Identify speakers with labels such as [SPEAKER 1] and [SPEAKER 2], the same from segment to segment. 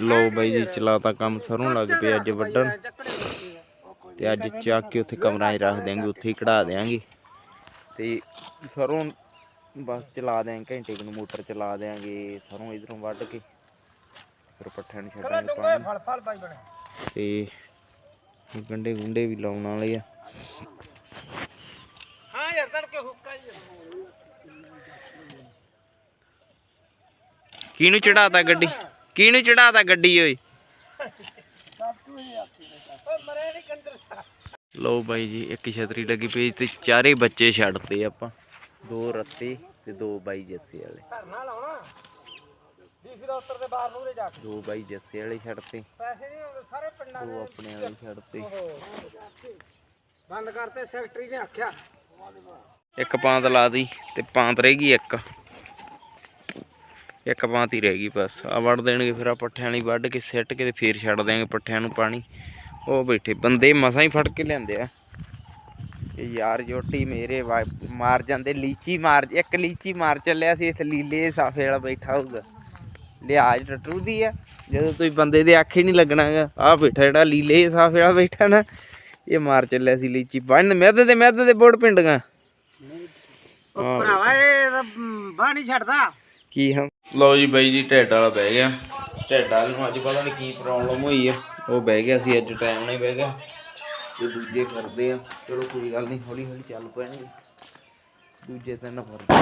[SPEAKER 1] ਲੋ ਬਾਈ ਜੀ ਚਲਾਤਾ ਕੰਮ ਸਰੋਂ ਲੱਗ ਪਿਆ ਅੱਜ ਵੱਢਣ। ਤੇ ਅੱਜ ਚੱਕ ਕੇ ਉੱਥੇ ਕਮਰਾਂ 'ਚ ਰੱਖ ਦਿਆਂਗੇ ਉੱਥੇ ਹੀ ਕਢਾ ਦਿਆਂਗੇ। ਤੇ ਸਰੋਂ ਬਸ ਚਲਾ ਦਿਆਂਗੇ ਘੰਟੇ ਨੂੰ ਮੋਟਰ ਚਲਾ ਦਿਆਂਗੇ ਸਰੋਂ ਇਧਰੋਂ ਵੱਢ ਕੇ। ਫਿਰ ਪੱਠਿਆਂ ਨੂੰ ਛੱਡਾਂਗੇ ਪਾਣੀ। ਤੇ ਗੰਡੇ ਗੁੰਡੇ ਵੀ ਲਾਉਣ ਵਾਲੇ ਆ।
[SPEAKER 2] ਹਾਂ ਯਾਰ ਤੜਕੇ ਹੁੱਕਾ ਜੀ
[SPEAKER 1] ਕਿਹਨੂੰ ਚੜਾਤਾ ਗੱਡੀ? ਕਿਹਨੂੰ ਚੜਾਤਾ ਗੱਡੀ ਓਏ? ਲਓ ਬਾਈ ਜੀ ਇੱਕ ਛਤਰੀ ਲੱਗੀ ਪਈ ਤੇ ਚਾਰੇ ਬੱਚੇ ਛੱਡਤੇ ਆਪਾਂ। ਦੋ ਰੱਤੇ ਤੇ ਦੋ ਬਾਈ ਜੱਸੇ ਵਾਲੇ।
[SPEAKER 2] ਦਾ ਉੱਤਰ ਦੇ ਬਾਹਰ ਨੂੰ ਦੇ ਜਾ ਕੇ
[SPEAKER 1] ਦੋ ਬਾਈ ਜੱਸੇ ਵਾਲੇ ਛੱਡਤੇ।
[SPEAKER 2] ਪੈਸੇ ਨਹੀਂ ਆਉਂਦੇ ਸਾਰੇ ਪਿੰਡਾਂ
[SPEAKER 1] ਦੋ ਆਪਣੇ ਵਾਲੇ ਛੱਡਤੇ।
[SPEAKER 2] ਬੰਦ ਕਰਤੇ ਸੈਕਟਰੀ ਨੇ ਆਖਿਆ।
[SPEAKER 1] ਇੱਕ ਪਾਂਤ ਲਾ ਦੀ ਤੇ ਪਾਂਤ ਰਹਿ ਗਈ ਇੱਕ। ਇੱਕ ਪਾਂਤ ਹੀ ਰਹਿ ਗਈ ਬਸ। ਆ ਵੱਢ ਦੇਣਗੇ ਫਿਰ ਆ ਪੱਠਿਆਂ ਵਾਲੀ ਵੱਢ ਕੇ ਸਿੱਟ ਕੇ ਤੇ ਫੇਰ ਛੱਡ ਦੇਣਗੇ ਪੱਠਿਆਂ ਨੂੰ ਪਾਣੀ। ਉਹ ਬੈਠੇ ਬੰਦੇ ਮਸਾਂ ਹੀ ਫੜ ਕੇ ਲਿਆਂਦੇ ਆ। ਇਹ ਯਾਰ ਜੋਟੀ ਮੇਰੇ ਮਾਰ ਜਾਂਦੇ ਲੀਚੀ ਮਾਰ ਇੱਕ ਲੀਚੀ ਮਾਰ ਚੱਲਿਆ ਸੀ ਇਸ ਲੀਲੇ ਸਾਫੇ ਵਾਲਾ ਬੈਠਾ ਹੋਊਗਾ। ਲਿਆਜ ਟੱਟੂ ਦੀ ਆ ਜਦੋਂ ਤੁਸੀਂ ਬੰਦੇ ਦੇ ਆਖੇ ਨਹੀਂ ਲੱਗਣਾਗਾ ਆ ਬੈਠਾ ਜਿਹੜਾ ਲੀਲੇ ਸਾਫੇ ਵਾਲਾ ਬੈਠਾ ਨਾ ਇਹ ਮਾਰ ਚੱਲਿਆ ਸੀ ਲੀਚੀ। ਬੰਨ ਮਿਹਦੇ ਦੇ ਮਿਹਦੇ ਦੇ ਬੋੜ ਪਿੰਡੀਆਂ।
[SPEAKER 2] ਉਹ ਭਰਾਵਾ ਇਹ ਨਹੀਂ ਛੱਡਦਾ।
[SPEAKER 1] ਕੀ ਹਾਂ? ਲਓ ਜੀ ਬਾਈ ਜੀ, ਢਿੱਡ ਵਾਲਾ ਬਹਿ ਗਿਆ। ਢਿੱਡ ਵਾਲੇ ਨੂੰ ਅੱਜ ਪਤਾ ਨਹੀਂ ਕੀ ਪ੍ਰੋਬਲਮ ਹੋਈ ਹੈ ਉਹ ਬਹਿ ਗਿਆ ਸੀ, ਅੱਜ ਟਾਈਮ ਨਹੀਂ ਬਹਿ ਗਿਆ। ਤੇ ਦੂਜੇ ਫਿਰਦੇ ਆ। ਚਲੋ ਕੋਈ ਗੱਲ ਨਹੀਂ ਹੌਲੀ ਹੌਲੀ ਚੱਲ ਪੈਣਗੇ। ਦੂਜੇ ਤਿੰਨ ਫਿਰਦੇ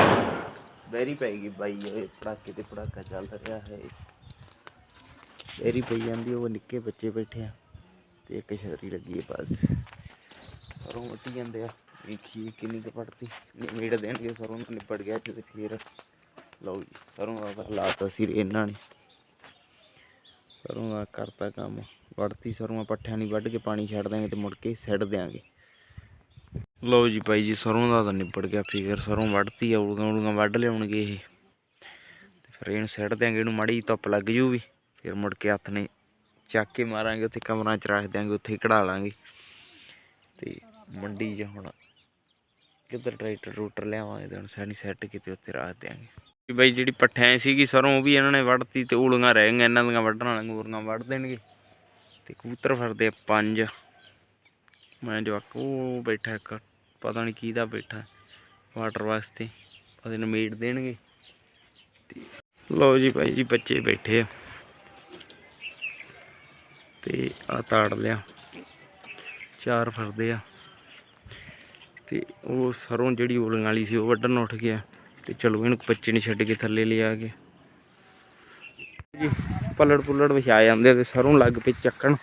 [SPEAKER 1] ਬੈਰੀ ਪੈ ਗਈ ਬਾਈ, ਇਹ ਪੜਾਕੇ ਤੇ ਪੜਾਕਾ ਚੱਲ ਰਿਹਾ ਹੈ। ਬੈਰੀ ਪਈ ਜਾਂਦੀ, ਉਹ ਨਿੱਕੇ ਬੱਚੇ ਬੈਠੇ ਆ। ਤੇ ਇੱਕ ਛਤਰੀ ਲੱਗੀ ਹੈ ਬਸ ਸਰੋਂ ਵੱਟੀ ਜਾਂਦੇ ਆ। ਵੇਖੀ ਕਿੰਨੀ ਕੁ ਪੜਤੀ ਨਿਮੇੜ ਦੇਣਗੇ, ਸਰੋਂ ਨਿਬੜ ਗਿਆ ਤੇ ਫੇਰ। ਲਓ ਜੀ, ਸਰੋਂ ਦਾ ਤਾਂ ਲਾਤਾ ਸੀ ਇਹਨਾਂ ਨੇ। ਸਰੋਂ ਦਾ ਕਰਤਾ ਕੰਮ, ਵੜਤੀ ਸਰੋਂ ਪੱਠਿਆਂ ਨਹੀਂ ਵੱਢ ਕੇ ਪਾਣੀ ਛੱਡ ਦਾਂਗੇ ਤੇ ਮੁੜ ਕੇ ਸੈੱਟ ਦਿਆਂਗੇ। ਲਓ ਜੀ ਭਾਈ ਜੀ, ਸਰੋਂ ਦਾ ਤਾਂ ਨਿਬੜ ਗਿਆ ਫੇਰ ਸਰੋਂ ਵੱਢਤੀ ਆ, ਉਲਗਾਂ ਉਲਗਾਂ ਵੱਢ ਲਿਆਉਣਗੇ ਇਹ। ਤੇ ਫਿਰ ਇਹਨੂੰ ਸੈੱਟ ਦਿਆਂਗੇ, ਇਹਨੂੰ ਮਾੜੀ ਧੁੱਪ ਲੱਗ ਜੂ ਵੀ ਫਿਰ ਮੁੜ ਕੇ ਹੱਥ ਨੇ ਚੱਕ ਕੇ ਮਾਰਾਂਗੇ, ਉੱਥੇ ਕਮਰਾਂ 'ਚ ਰੱਖ ਦਿਆਂਗੇ, ਉੱਥੇ ਕਢਾ ਲਾਂਗੇ। ਤੇ ਮੰਡੀ 'ਚ ਹੁਣ ਕਿੱਧਰ ਟਰੈਕਟਰ ਰੂਟਰ ਲਿਆਵਾਂਗੇ ਤਾਂ ਹੁਣ ਸਾਡੀ ਸੈੱਟ ਕਿਤੇ ਉੱਤੇ ਰੱਖ ਦਿਆਂਗੇ। ਵੀ ਬਾਈ ਜਿਹੜੀ ਪੱਠਿਆਂ ਸੀਗੀ ਸਰੋਂ ਉਹ ਵੀ ਇਹਨਾਂ ਨੇ ਵੱਢਤੀ ਤੇ ਊਲੀਆਂ ਰਹਿ ਗਈਆਂ, ਇਹਨਾਂ ਦੀਆਂ ਵੱਢਣ ਵਾਲੀਆਂ ਗੂਰੀਆਂ ਵੱਢ ਦੇਣਗੇ। ਤੇ ਕਬੂਤਰ ਫਿਰਦੇ ਆ ਪੰਜ। ਮੈਂ ਜਵਾਕ ਉਹ ਬੈਠਾ ਇੱਕ, ਪਤਾ ਨਹੀਂ ਕਿਹਦਾ ਬੈਠਾ ਵਾਟਰ ਵਾਸਤੇ ਉਹਦੇ ਨੂੰ ਮੀਟ ਦੇਣਗੇ। ਲਓ ਜੀ ਭਾਈ ਜੀ ਬੱਚੇ ਬੈਠੇ ਆ। ਤੇ ਆ ਤਾੜ ਲਿਆ। ਚਾਰ ਫਿਰਦੇ ਆ। ਤੇ ਉਹ ਸਰੋਂ ਜਿਹੜੀ ਊਲੀਆਂ ਵਾਲੀ ਸੀ ਉਹ ਵੱਢਣ ਉੱਠ ਗਿਆ। ਤੇ ਚਲੋ ਇਹਨੂੰ ਬੱਚੇ ਨੇ ਛੱਡ ਕੇ ਥੱਲੇ ਲਿਆ ਕੇ। ਜੀ, ਪਲੜ ਪੁਲੜ ਵਿਛਾ ਜਾਂਦੇ ਤੇ ਸਰੋਂ ਲੱਗ ਪਈ ਚੱਕਣ।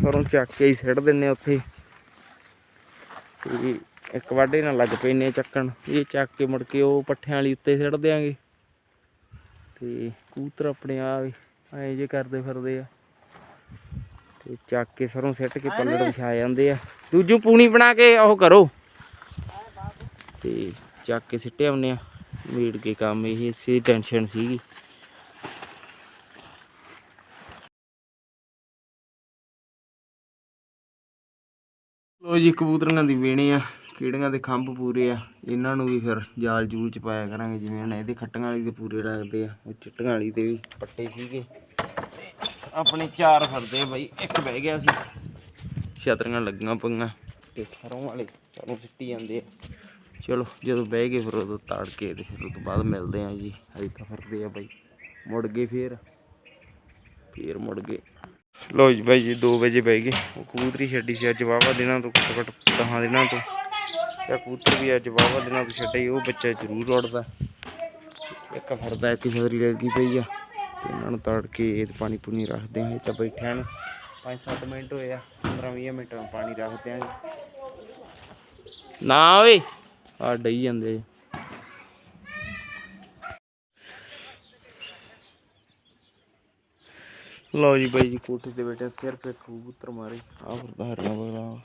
[SPEAKER 1] ਸਰੋਂ ਚੱਕ ਕੇ ਹੀ ਸਿੱਟ ਦਿੰਨੇ ਉੱਥੇ। ਤੇ ਇੱਕ ਵਾਢੇ ਨਾਲ ਲੱਗ ਪਏ ਚੱਕਣ। ਇਹ ਚੱਕ ਕੇ ਮੁੜ ਕੇ ਉਹ ਪੱਠਿਆਂ ਵਾਲੀ ਉੱਤੇ ਸਿੱਟ ਦਿਆਂਗੇ। ਤੇ ਕੂਤਰ ਆਪਣੇ ਆ ਐ ਜੇ ਕਰਦੇ ਫਿਰਦੇ ਆ। ਤੇ ਚੱਕ ਕੇ ਸਰੋਂ ਸਿੱਟ ਕੇ ਪੱਲੜ ਵਿਛਾ ਜਾਂਦੇ ਆ। ਦੂਜੂ ਪੂਣੀ ਬਣਾ ਕੇ ਉਹ ਕਰੋ। ਤੇ ਚੱਕ ਕੇ ਸਿੱਟੇ ਆਉਂਦੇ ਆ। ਮੀਟ ਕੇ ਕੰਮ ਇਹ, ਇਸੇ ਟੈਨਸ਼ਨ ਸੀਗੀ। ਲੋ ਜੀ, ਕਬੂਤਰਾਂ ਦੀ ਵੇਣੇ ਆ। ਕੀੜੀਆਂ ਦੇ ਖੰਭ ਪੂਰੇ ਆ। ਇਹਨਾਂ ਨੂੰ ਵੀ ਫਿਰ ਜਾਲ ਜੂਲ ਚ ਪਾਇਆ ਕਰਾਂਗੇ, ਜਿਵੇਂ ਹੁਣ ਇਹਦੇ ਖੱਟੀਆਂ ਵਾਲੀ ਦੇ ਪੂਰੇ ਰੱਖਦੇ ਆ। ਉਹ ਚਿੱਟੀਆਂ ਵਾਲੀ ਤੇ ਵੀ ਪੱਟੇ ਸੀਗੇ। ਆਪਣੇ ਚਾਰ ਫਰਦੇ ਆ ਬਾਈ, ਇੱਕ ਬਹਿ ਗਿਆ ਸੀ। ਛਤਰੀਆਂ ਲੱਗੀਆਂ ਪਈਆਂ। ਤੇ ਸਰੋਂ ਵਾਲੇ ਸਰੋਂ ਸਿੱਟੀ ਜਾਂਦੇ ਆ। ਚਲੋ, ਜਦੋਂ ਬਹਿ ਗਏ ਫਿਰ ਉਦੋਂ ਤਾੜ ਕੇ ਤੇ ਫਿਰ ਉਹ ਤੋਂ ਬਾਅਦ ਮਿਲਦੇ ਆ ਜੀ। ਅਜੇ ਤਾਂ ਫਿਰਦੇ ਆ ਬਾਈ। ਮੁੜ ਗਏ ਫੇਰ। ਫੇਰ ਮੁੜ ਗਏ। ਲੋ ਜੀ ਬਾਈ ਜੀ 2 ਵਜੇ ਬਹਿ ਗਏ। ਉਹ ਕਬੂਤਰੀ ਛੱਡੀ ਸੀ ਅੱਜ ਵਾਵਾ ਦਿਨਾਂ ਤੋਂ, ਘੱਟੋ ਘੱਟ 10 ਦਿਨਾਂ ਤੋਂ। ਤੇ ਕਬੂਤਰ ਵੀ ਅੱਜ ਵਾਵਾ ਦਿਨਾਂ ਤੋਂ ਛੱਡਿਆ ਛੱਡੇ ਉਹ ਬੱਚਾ ਜ਼ਰੂਰ ਉੱਡਦਾ ਇੱਕ ਫਿਰਦਾ ਇੱਕ ਛਤਰੀ ਲੱਗੀ ਪਈ ਆ। ਤੇ ਇਹਨਾਂ ਨੂੰ ਤੜ ਕੇ ਇਹ ਪਾਣੀ ਪੂਣੀ ਰੱਖਦੇ ਆ, ਇਹ ਤਾਂ ਬੈਠਿਆਂ ਨੂੰ। 5-7 ਮਿੰਟ ਹੋਏ ਆ 15-20 ਮਿੰਟਾਂ ਪਾਣੀ ਰੱਖਦੇ ਆ ਨਾ ਓਏ! ਆ ਡਈ ਜਾਂਦੇ। ਲਓ ਜੀ ਬਾਈ ਜੀ, ਕੋਠੇ ਤੇ ਬੈਠੇ ਸਿਰਫ ਇੱਕ ਕਬੂਤਰ ਮਾਰੇ। ਆ ਫਿਰਦਾ ਹਰਨਾ ਬਗਲਾ।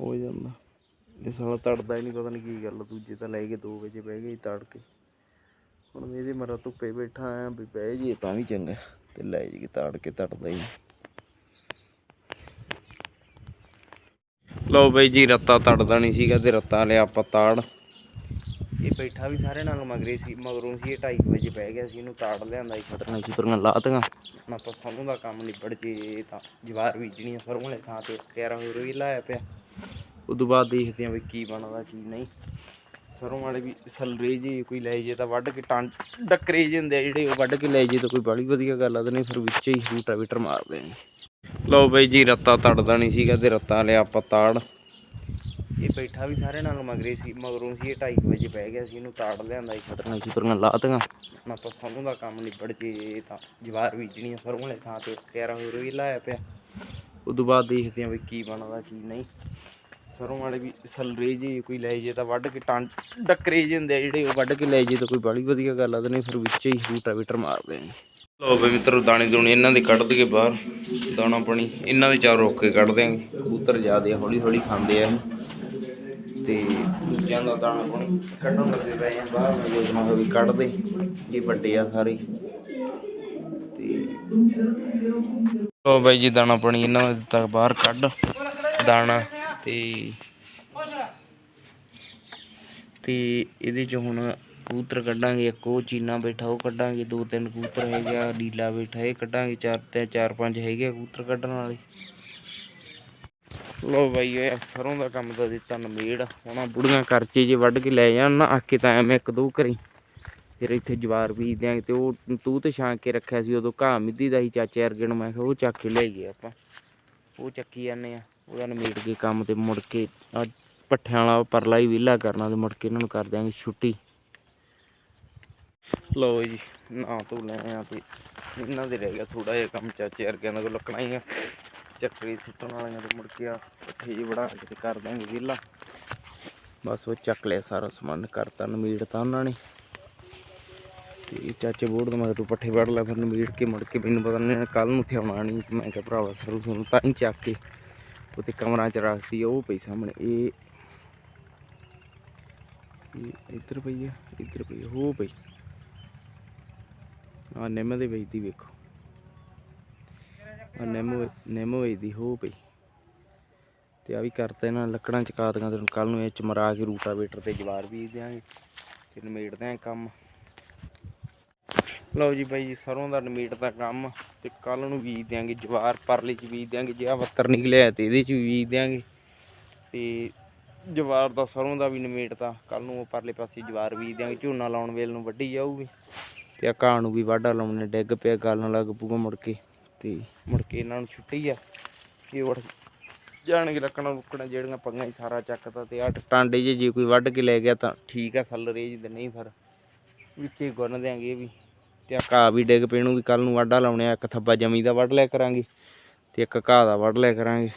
[SPEAKER 1] ਹੋ ਜਾਂਦਾ। ਇਹ ਸਾਲਾ ਤੜਦਾ ਹੀ ਨਹੀਂ, ਪਤਾ ਨਹੀਂ ਕੀ ਗੱਲ ਦੂਜੇ ਤਾਂ ਲੈ ਕੇ 2 ਵਜੇ ਬਹਿ ਗਏ ਸੀ ਤੜ ਕੇ ਹੁਣ ਇਹਦੇ ਮਰਾ ਧੁੱਪੇ ਬੈਠਾ ਆ, ਵੀ ਬਹਿ ਜੀ ਤਾਂ ਵੀ ਚੰਗਾ, ਤੇ ਲੈ ਜੀ ਤਾੜ ਕੇ ਤੜਦਾ ਹੀ ਲਓ ਬਾਈ ਜੀ ਰੱਤਾ ਤੜਦਾ ਨਹੀਂ ਸੀਗਾ ਤੇ ਰੱਤਾ ਲਿਆ ਆਪਾਂ ਤਾੜ। ਇਹ ਬੈਠਾ ਵੀ ਸਾਰੇ ਨਾਲ ਮਗਰੇ ਸੀ ਮਗਰੋਂ ਸੀ ਇਹ 2:30 ਵਜੇ ਬਹਿ ਗਿਆ ਸੀ ਇਹਨੂੰ ਤਾੜ ਲਿਆਂਦਾ ਸੀ ਖਤਰਨਾ ਛੁਤਰੀਆਂ ਲਾਤੀਆਂ। ਹੁਣ ਆਪਾਂ ਸਰੋਂ ਦਾ ਕੰਮ ਨਿਬੜ ਜੇ ਤਾਂ ਜਵਾਰ ਬੀਜਣੀ ਆ ਸਰੋਂ ਵਾਲੇ ਥਾਂ ਤੇ ਕਿਆਰਾ ਹੋਰ ਵੀ ਲਾਇਆ ਪਿਆ। ਉਦੋਂ ਬਾਅਦ ਦੇਖਦੇ ਆਂ ਵੀ ਕੀ ਬਣਦਾ ਕੀ ਨਹੀਂ। ਸਰੋਂ ਵਾਲੇ ਵੀ ਸਲਰੇ ਜੇ ਕੋਈ ਲੈ ਜੇ ਤਾਂ ਵੱਢ ਕੇ ਟਾਂ ਡੱਕਰੇ ਜੇ ਹੁੰਦੇ ਜਿਹੜੇ ਉਹ ਵੱਢ ਕੇ ਲੈ ਜੇ ਤਾਂ ਕੋਈ ਬੜੀ ਵਧੀਆ ਗੱਲ ਆ ਤੇ ਨਹੀਂ ਫਿਰ ਵਿੱਚੇ ਹੀ ਰੂਟਾ ਵੀਟਰ ਮਾਰਦੇ ਆਂ। ਲਓ ਬਈ ਜੀ ਰੱਤਾ ਤੜਦਾ ਨਹੀਂ ਸੀਗਾ ਤੇ ਰੱਤਾ ਲਿਆ ਆਪਾਂ ਤਾੜ। ਇਹ ਬੈਠਾ ਵੀ ਸਾਰੇ ਨਾਲ ਮਗਰੇ ਸੀ ਮਗਰੋਂ ਸੀ ਇਹ 2:30 ਵਜੇ ਬਹਿ ਗਿਆ ਸੀ ਇਹਨੂੰ ਤਾੜ ਲਿਆਂਦਾ ਸੀ। ਖਤਰਨਾ ਛੁਤਰੀਆਂ ਲਾਤੀਆਂ। ਹੁਣ ਆਪਾਂ ਸਰੋਂ ਦਾ ਕੰਮ ਨਿਬੜ ਜੇ ਤਾਂ ਜਵਾਰ ਬੀਜਣੀ ਆ ਸਰੋਂ ਵਾਲੇ ਥਾਂ ਤੇ ਕਿਆਰਾ ਹੋਰ ਵੀ ਲਾਇਆ ਪਿਆ। ਉਦੋਂ ਬਾਅਦ ਦੇਖਦੇ ਆਂ ਵੀ ਕੀ ਬਣਦਾ ਕੀ ਨਹੀਂ। ਸਰੋਂ ਵਾਲੇ ਵੀ ਸਲਰੇ ਜੇ, ਕੋਈ ਲੈ ਜੇ ਤਾਂ ਵੱਢ ਕੇ ਟਾਂ ਡੱਕਰੇ ਜੇ ਹੁੰਦੇ ਆ ਜਿਹੜੇ, ਉਹ ਵੱਢ ਕੇ ਲੈ ਜੇ ਤਾਂ ਕੋਈ ਬੜੀ ਵਧੀਆ ਗੱਲ ਆ ਤੇ ਨਹੀਂ ਫਿਰ ਵਿੱਚ ਹੀ ਰੂਟਾ ਵੀਟਰ ਮਾਰਦੇ ਆਂ ਲੋ ਬਈ ਮਿੱਤਰੋ, ਦਾਣੇ ਦੂਣੇ ਇਹਨਾਂ ਦੇ ਕੱਢ ਦਈਏ ਬਾਹਰ। ਦਾਣਾ ਪਾਣੀ ਇਹਨਾਂ ਦੇ ਚਾਰ ਰੋਕ ਕੇ ਕੱਢਦੇ ਦਿਆਂਗੇ। ਕਬੂਤਰ ਜ਼ਿਆਦੇ ਹੌਲੀ ਹੌਲੀ ਖਾਂਦੇ ਆ ਇਹ। ਤੇ ਦੂਜਿਆਂ ਦਾ ਦਾਣਾ ਪਾਣੀ ਕੱਢਣ ਲੱਗੇ ਪਏ ਆ ਬਾਹਰ ਮੈਂ ਯੋਜਨਾ ਹੋਈ ਕੱਢ ਇਹ ਵੱਡੇ ਆ ਸਾਰੇ। ਤੇ ਲੋ ਬਾਈ ਜੀ, ਦਾਣਾ ਪਾਣੀ ਇਹਨਾਂ ਦਾ ਦਿੱਤਾ ਬਾਹਰ ਕੱਢ। ਦਾਣਾ ਤੇ ਤੇ ਇਹਦੇ ਚ ਹੁਣ ਕਬੂਤਰ ਕੱਢਾਂਗੇ ਇੱਕ ਉਹ ਚੀਨਾ ਬੈਠਾ ਉਹ ਕੱਢਾਂਗੇ ਦੋ ਤਿੰਨ ਕਬੂਤਰ ਹੈਗੇ ਆ ਨੀਲਾ ਬੈਠਾ ਇਹ ਕੱਢਾਂਗੇ ਚਾਰ ਤੇ ਚਾਰ ਪੰਜ ਹੈਗੇ ਆ ਕਬੂਤਰ ਕੱਢਣ ਵਾਲੇ। ਲੋ ਬਾਈ ਇਹ ਸਰੋਂ ਦਾ ਕੰਮ ਤਾਂ ਦਿੱਤਾ ਨਮੇੜ। ਹੁਣ ਬੁੜੀਆਂ ਕਰਚੇ ਜੇ ਵੱਢ ਕੇ ਲੈ ਜਾਣ ਨਾ ਆਕੇ ਤਾਂ ਐਵੇਂ ਇੱਕ ਦੋ ਕਰੀ ਫਿਰ ਇੱਥੇ ਜਵਾਰ ਬੀਜ ਦਿਆਂਗੇ ਤੇ ਉਹ ਤੂੰ ਤੇ ਛਾਂ ਕੇ ਰੱਖਿਆ ਸੀ ਉਦੋਂ ਘਾਹ ਮਿੱਦੀ ਦਾ ਹੀ ਚਾਚੇ ਵਰਗੇ ਨੂੰ ਮੈਂ ਕਿਹਾ ਉਹ ਚੱਕ ਕੇ ਲੈ ਗਏ ਆਪਾਂ। ਉਹ ਚੱਕੀ ਜਾਂਦੇ ਆ। ਉਹਦਾ ਨਮੇੜ ਕੇ ਕੰਮ ਤੇ ਮੁੜ ਕੇ ਆਹ ਪੱਠਿਆਂ ਵਾਲਾ ਪਰਲਾ ਹੀ ਵਿਹਲਾ ਕਰਨਾ ਤੇ ਮੁੜ ਕੇ ਇਹਨਾਂ ਨੂੰ ਕਰ ਦਿਆਂਗੇ ਛੁੱਟੀ। ਲਓ ਜੀ ਨਾ ਤੂੰ ਲੈ ਆ ਤੇ ਇਹਨਾਂ ਦੇ ਰਹਿ ਗਿਆ ਥੋੜਾ ਜਿਹਾ ਕੰਮ, ਚਾਚੇ ਵਰਗਿਆਂ ਦਾ ਕੋਲ ਲੱਕਣਾ ਹੀ ਆ। ਚੱਕਰੀ ਸੁੱਟਣ ਵਾਲੀਆਂ ਤੇ ਮੁੜ ਕੇ ਆ, ਪੱਠੇ ਜੀ ਬਣਾ ਕੇ ਤੇ ਕਰ ਦਾਂਗੇ ਵਿਹਲਾ। ਬਸ ਉਹ ਚੱਕ ਲਿਆ ਸਾਰਾ ਸਮਾਨ, ਕਰਤਾ, ਨਮੀੜਤਾ ਉਹਨਾਂ ਨੇ। ਤੇ ਚਾਚੇ ਬੋੜ ਦੇ ਮੈਂ ਪੱਠੇ ਵੜ ਲਿਆ ਫਿਰ ਨਮੀੜ ਕੇ ਮੁੜ ਕੇ ਮੈਨੂੰ ਪਤਾ ਨਹੀਂ ਕੱਲ ਨੂੰ ਉੱਥੇ ਆਉਣਾ ਨਹੀਂ ਮੈਂ ਕਿਹਾ ਭਰਾਵਾ ਸਰੂ ਸੁਰੂ ਤਾਂ ਹੀ ਚੱਕ ਕੇ ਉੱਥੇ ਕਮਰਾਂ 'ਚ ਰੱਖਦੀ ਆ, ਉਹ ਪਈ ਸਾਹਮਣੇ ਇਹ ਇਹ ਇੱਧਰ ਪਈ ਆ ਇੱਧਰ ਪਈ ਆ, ਪਈ ਆ ਨਿੰਮ ਦੇ ਵੇਚਦੀ ਵੇਖੋ ਆ ਨਿੰਮ ਨਿੰਮ ਵੇਚਦੀ ਹੋ ਪਈ ਤੇ ਆ ਵੀ ਕਰਤੇ ਇਹਨਾਂ ਲੱਕੜਾਂ ਚਕਾ ਦੀਆਂ ਤੇ ਕੱਲ ਨੂੰ ਇਹ ਚ ਮਰਾ ਕੇ ਰੂਟਾਵੇਟਰ ਤੇ ਜਵਾਰ ਬੀਜ ਦਿਆਂਗੇ ਤੇ ਨਿਮੇੜਦੇ ਆਂ ਕੰਮ ਲਓ ਜੀ ਬਾਈ ਜੀ, ਸਰੋਂ ਦਾ ਨਿਮੇੜ ਦਾ ਕੰਮ ਤੇ ਕੱਲ ਨੂੰ ਬੀਜ ਦਿਆਂਗੇ, ਜਵਾਰ ਪਰਲੇ ਚ ਬੀਜ ਦਿਆਂਗੇ, ਜੇ ਆ ਵੱਤਰ ਨਿਕਲਿਆ ਤੇ ਇਹਦੇ ਚ ਵੀ ਬੀਜ ਦਿਆਂਗੇ। ਤੇ ਜਵਾਰ ਦਾ, ਸਰੋਂ ਦਾ ਵੀ ਨਿਮੇੜਤਾ ਕੱਲ ਨੂੰ ਉਹ ਪਰਲੇ ਪਾਸੇ ਜਵਾਰ ਬੀਜ ਦਿਆਂਗੇ, ਝੋਨਾ ਲਾਉਣ ਵੇਲੇ ਨੂੰ ਵੱਢੀ ਜਾਊਗੀ। ਤੇ ਆ ਘਾਹ ਨੂੰ ਵੀ ਵਾਢਾ ਲਾਉਣੇ, ਡਿੱਗ ਪਿਆ ਗਲਣ ਲੱਗ ਪੂਗਾ ਮੁੜ ਕੇ, ਤੇ ਮੁੜ ਕੇ ਇਹਨਾਂ ਨੂੰ ਛੁੱਟੀ ਆ। ਇਹ ਵੜ ਜਾਣਗੇ ਲੱਕੜਾਂ ਲੁੱਕੜਾਂ ਜਿਹੜੀਆਂ ਪੰਗਾਂ ਹੀ ਸਾਰਾ ਚੱਕਤਾ ਤੇ ਆ ਟਾਂਡੇ ਜੇ ਜੇ ਕੋਈ ਵੱਢ ਕੇ ਲੈ ਗਿਆ ਤਾਂ ਠੀਕ ਆ, ਸੱਲ ਰੇਜ ਤੇ ਨਹੀਂ ਫਿਰ ਵਿੱਚੇ ਗੁੰਨ ਦਿਆਂਗੇ ਇਹ ਵੀ। ਤੇ ਆ ਘਾਹ ਵੀ ਡਿੱਗ ਪੈਣੂ ਵੀ ਕੱਲ ਨੂੰ ਵਾਢਾ ਲਾਉਣੇ ਆ, ਇੱਕ ਥੱਬਾ ਜਮੀ ਦਾ ਵੱਢ ਲਿਆ ਕਰਾਂਗੇ ਤੇ ਇੱਕ ਘਾਹ ਦਾ ਵੱਢ ਲਿਆ ਕਰਾਂਗੇ।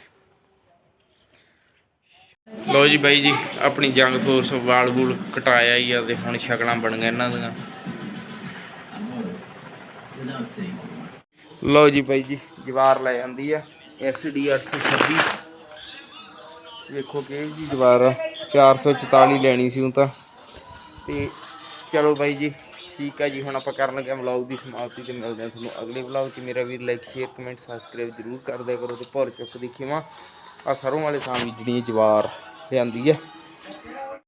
[SPEAKER 1] ਲੋ ਜੀ ਬਾਈ ਜੀ, ਆਪਣੀ ਜੰਗ ਫੋਰਸ ਵਾਲ ਵੂਲ ਕਟਾਇਆ ਹੀ ਆ ਤੇ ਹੁਣ ਸ਼ਕਲਾਂ ਬਣ ਗਈਆਂ ਇਹਨਾਂ ਦੀਆਂ। ਲਓ ਜੀ ਬਾਈ ਜੀ, ਜਵਾਰ ਲੈ ਜਾਂਦੀ ਆ ਐਸਡੀ 826 ਵੇਖੋ ਕਿ ਜੀ ਜਵਾਰ ਆ 444 ਲੈਣੀ ਸੀ ਉਹ ਤਾਂ। ਤੇ ਚਲੋ ਬਾਈ ਜੀ ਠੀਕ ਹੈ ਜੀ, ਹੁਣ ਆਪਾਂ ਕਰਨ ਲੱਗੇ ਵਲੌਗ ਦੀ ਸਮਾਪਤੀ ਤੇ ਮਿਲਦੇ ਹਾਂ ਤੁਹਾਨੂੰ ਅਗਲੇ ਵਲੌਗ 'ਚ। ਮੇਰਾ ਵੀਰ ਲਾਈਕ ਸ਼ੇਅਰ ਕਮੈਂਟ ਸਬਸਕ੍ਰਾਈਬ ਜ਼ਰੂਰ ਕਰ ਦਿਆ ਕਰੋ ਤੇ ਭੌਰ ਚੁੱਕ ਦੇਖੀਵਾਂ ਖਿਮਾ। ਆ ਸਰੋਂ ਵਾਲੇ ਥਾਂ ਵੀ ਜਿਹੜੀ ਜਵਾਰ ਲਿਆਂਦੀ ਹੈ।